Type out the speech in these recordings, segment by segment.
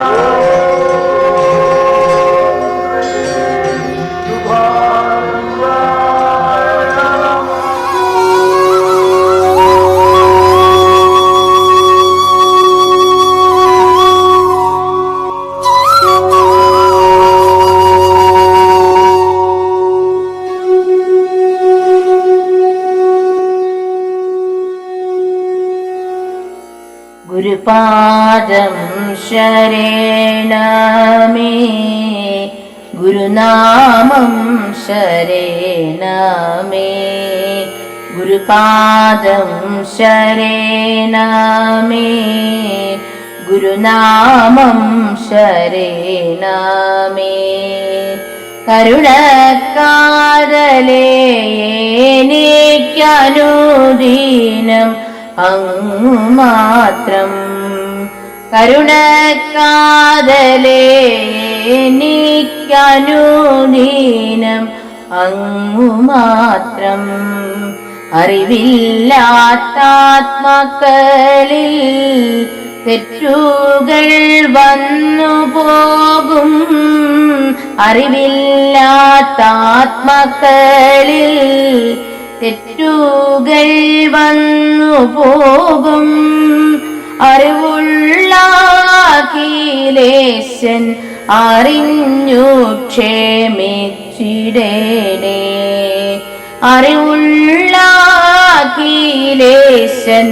Oh! ഗുരുപാദം ശരണമേ. ഗുരുനാമം ശരണമേ. ഗുരുപാദം ശരണമേ. ഗുരുനാമം ശരണമേ. കരുണക്കാതലേനിക്കനുദീനം അങ്ങു മാത്രം കരുണക്കാതലേ നീക്കനുദീനം അങ്ങുമാത്രം. അറിവില്ലാത്താത്മാക്കളിൽ തെറ്റുകൾ വന്നു പോകും. അറിവില്ലാത്താത്മാക്കളിൽ തെറ്റുകൾ വന്നു പോകും. അറിവുള്ള കീലേശൻ അറിഞ്ഞു ക്ഷേമിച്ചിടേ അറിവുള്ള കീലേശൻ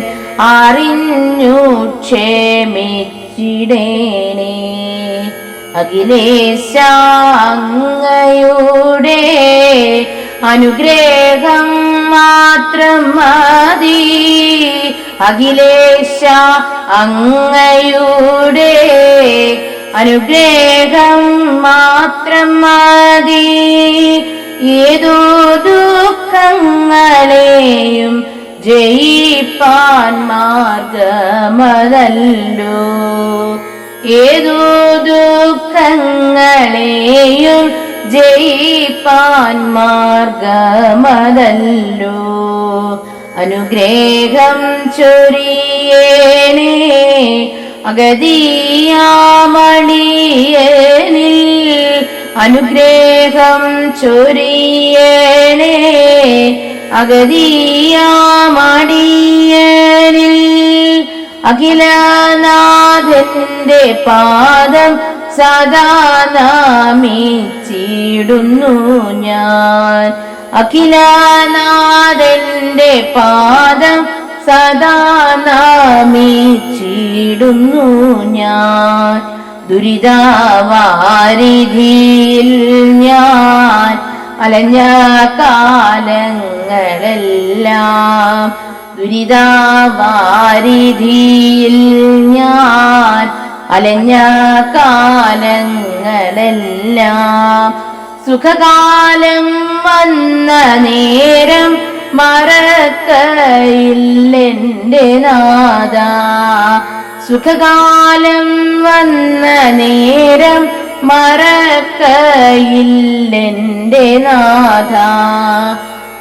അറിഞ്ഞു ക്ഷേമിച്ചിടേ അഖിലേശ അങ്ങയുടെ അനുഗ്രഹം മാത്രം മതി. അഖിലേശ അങ്ങയുടെ അനുഗ്രഹം മാത്രം മതി. ഏതോ ദുഃഖങ്ങളെയും ജയിപ്പാൻ മാർഗമതല്ലോ. ഏതോ ദുഃഖങ്ങളെയും ജയിപ്പാൻ മാർഗമതല്ലോ അനുഗ്രഹം ചൊരിയേണേ അഗതിയാമണിയനിൽ. അനുഗ്രഹം ചൊരിയേണേ അഗതിയാമണിയനിൽ. അഖിലനാഥന്റെ പാദം സദാ നാമിച്ചിടുന്നു ഞാൻ. അഖിലാനാഥന്റെ പാദം സദാ നാമിച്ചിടുന്നു ഞാൻ. ദുരിതാവാരിധിയിൽ ഞാൻ അലഞ്ഞ കാലങ്ങളെല്ലാം ദുരിതാവാരിധിയിൽ ഞാൻ അലഞ്ഞ കാലങ്ങളെല്ലാം സുഖകാലം വന്ന നേരം മറക്കയില്ലെന്റെ നാദ സുഖകാലം വന്ന നേരം മറക്കയില്ലെന്റെ നാഥ.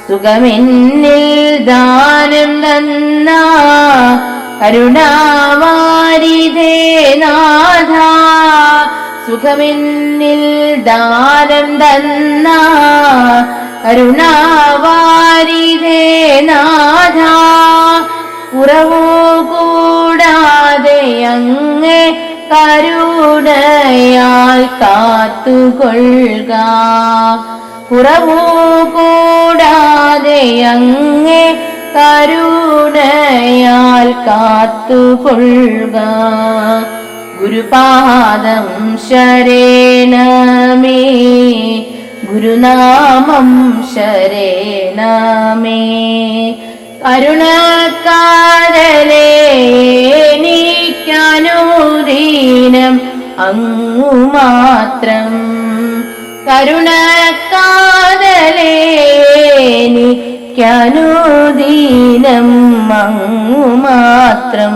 സുഖമെന്നിൽ ദാനം തന്ന കരുണാവാരിതേ നാഥ സുഖമെന്നിൽ ദാനം തന്ന കരുണാവാരിതേ നാഥ കുറവു കൂടാതെ അങ്ങേ കരുണയാൽ കാത്തുകൊള്ളുക. കുറവു കൂടാതെ അങ്ങേ കരുണയാൽ കാത്തുകൊള്ളുക. ഗുരുപാദം ശരണമേ. ഗുരുനാമം ശരണമേ. കരുണക്കാരലേ നീക്കാനൂദീനം അങ്ങു മാത്രം കരുണക്കാതലേ നീക്കാനൂദീനം മങ്ങു മാത്രം.